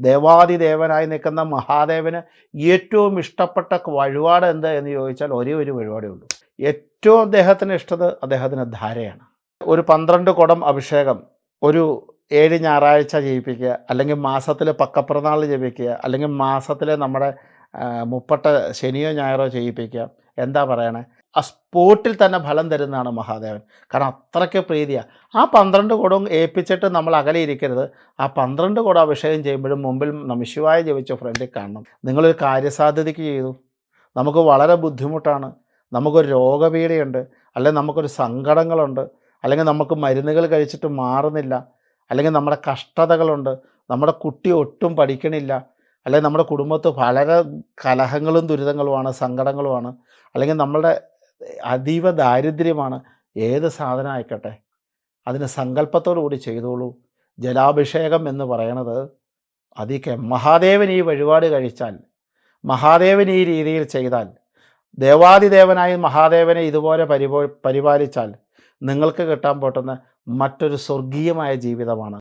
ദേവാദിദേവനായി നിൽക്കുന്ന മഹാദേവന് ഏറ്റവും ഇഷ്ടപ്പെട്ട വഴിപാട് എന്ത് എന്ന് ചോദിച്ചാൽ ഒരേ ഒരു വഴിപാടേ ഉള്ളൂ. ഏറ്റവും അദ്ദേഹത്തിന് ഇഷ്ടത് അദ്ദേഹത്തിന് ധാരയാണ്. ഒരു പന്ത്രണ്ട് കുടം അഭിഷേകം ഒരു ഏഴ് ഞായറാഴ്ച ജയിപ്പിക്കുക അല്ലെങ്കിൽ മാസത്തിലെ പക്കപ്പിറന്നാൾ ജപിക്കുക അല്ലെങ്കിൽ മാസത്തിലെ നമ്മുടെ മുപ്പട്ട ശനിയോ ഞായറോ ചെയ്യിപ്പിക്കുക എന്താ പറയണേ? ആ സ്പോട്ടിൽ തന്നെ ഫലം തരുന്നതാണ് മഹാദേവൻ. കാരണം അത്രയ്ക്ക് പ്രീതിയാണ് ആ പന്ത്രണ്ട് കുടവും ഏൽപ്പിച്ചിട്ട് നമ്മൾ അകലെ ഇരിക്കരുത്. ആ പന്ത്രണ്ട് കുടം അഭിഷേകം ചെയ്യുമ്പോഴും മുമ്പിൽ നമശിവായ ജപിച്ച ഫ്രണ്ടിൽ കാണണം. നിങ്ങളൊരു കാര്യസാധ്യതയ്ക്ക് ചെയ്തു. നമുക്ക് വളരെ ബുദ്ധിമുട്ടാണ്. നമുക്കൊരു രോഗപീഠയുണ്ട് അല്ലെങ്കിൽ നമുക്കൊരു സങ്കടങ്ങളുണ്ട്. അല്ലെങ്കിൽ നമുക്ക് മരുന്നുകൾ കഴിച്ചിട്ട് മാറുന്നില്ല. അല്ലെങ്കിൽ നമ്മുടെ കഷ്ടതകളുണ്ട്. നമ്മുടെ കുട്ടി ഒട്ടും പഠിക്കണില്ല. അല്ലെങ്കിൽ നമ്മുടെ കുടുംബത്ത് വളരെ കലഹങ്ങളും ദുരിതങ്ങളുമാണ് സങ്കടങ്ങളുമാണ് അല്ലെങ്കിൽ നമ്മളുടെ അതീവ ദാരിദ്ര്യമാണ് ഏത് സാധനം ആയിക്കോട്ടെ അതിന് സങ്കല്പത്തോടു കൂടി ചെയ്തോളൂ. ജലാഭിഷേകം എന്ന് പറയണത് അതിക്കെ മഹാദേവൻ ഈ വഴിപാട് കഴിച്ചാൽ മഹാദേവൻ ഈ രീതിയിൽ ചെയ്താൽ ദേവാദിദേവനായി മഹാദേവനെ ഇതുപോലെ പരിപോ പരിപാലിച്ചാൽ നിങ്ങൾക്ക് കിട്ടാൻ പോട്ടുന്ന മറ്റൊരു സ്വർഗീയമായ ജീവിതമാണ്.